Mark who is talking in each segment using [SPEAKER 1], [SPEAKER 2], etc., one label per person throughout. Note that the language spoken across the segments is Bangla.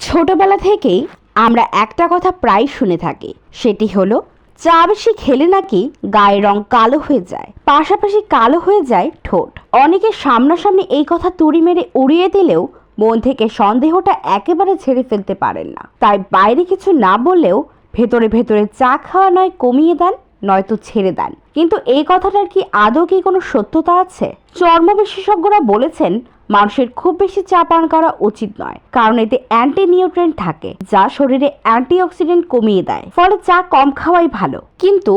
[SPEAKER 1] ছোটবেলা থেকেই আমরা একটা কথা প্রায় শুনে থাকি, সেটি হলো, চা বেশি খেলে নাকি গায়ের রং কালো হয়ে যায়? পাশাপাশি কালো হয়ে যায় ঠোঁট। অনেকে সামনাসামনি এই কথা তুড়ি মেরে উড়িয়ে দিলেও মন থেকে সন্দেহটা একেবারে ছেড়ে ফেলতে পারেন না। তাই বাইরে কিছু না বললেও ভেতরে ভেতরে চা খাওয়া নয় কমিয়ে দেন নয়তো ছেড়ে দেন। কিন্তু এই কথাটার কি আদৌ কি কোনো সত্যতা আছে? চর্ম বিশেষজ্ঞরা বলেছেন, মানুষের খুব বেশি চা পান করা উচিত নয়, কারণ এতে অ্যান্টি নিউট্রেন্ট থাকে, যা শরীরে অ্যান্টিঅক্সিডেন্ট কমিয়ে দেয়, ফলে চা কম খাওয়াই ভালো। কিন্তু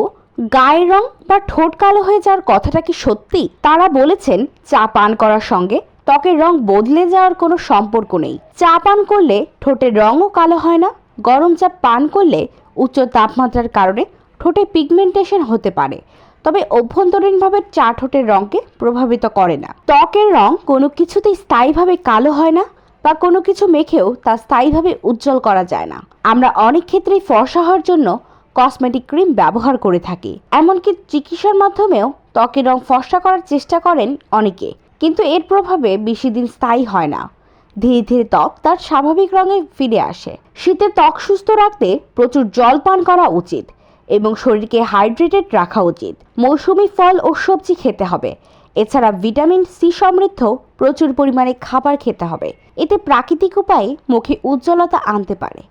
[SPEAKER 1] গায়ের রং বা ঠোঁট কালো হয়ে যাওয়ার কথাটা কি সত্যি? তারা বলেছেন, চা পান করার সঙ্গে ত্বকের রং বদলে যাওয়ার কোনো সম্পর্ক নেই। চা পান করলে ঠোঁটের রঙও কালো হয় না, গরম চা পান করলে উচ্চ তাপমাত্রার কারণে ঠোঁটে পিগমেন্টেশন হতে পারে, তবে অভ্যন্তরীণভাবে চা ঠোঁটের রঙকে প্রভাবিত করে না। ত্বকের রং কোনো কিছুতেই স্থায়ীভাবে কালো হয় না বা কোনো কিছু মেখেও তা স্থায়ীভাবে উজ্জ্বল করা যায় না। আমরা অনেক ক্ষেত্রেই ফর্সা হওয়ার জন্য কসমেটিক ক্রিম ব্যবহার করে থাকি। এমনকি চিকিৎসার মাধ্যমেও ত্বকের রং ফর্সা করার চেষ্টা করেন অনেকে। কিন্তু এর প্রভাবে বেশি দিন স্থায়ী হয় না। ধীরে ধীরে ত্বক তার স্বাভাবিক রঙে ফিরে আসে। শীতে ত্বক সুস্থ রাখতে প্রচুর জল পান করা উচিত। এবং শরীরকে হাইড্রেটেড রাখা উচিত। মৌসুমি ফল ও সবজি খেতে হবে। এছাড়া ভিটামিন সি সমৃদ্ধ, প্রচুর পরিমাণে খাবার খেতে হবে। এতে প্রাকৃতিক উপায়ে মুখে উজ্জ্বলতা আনতে পারে।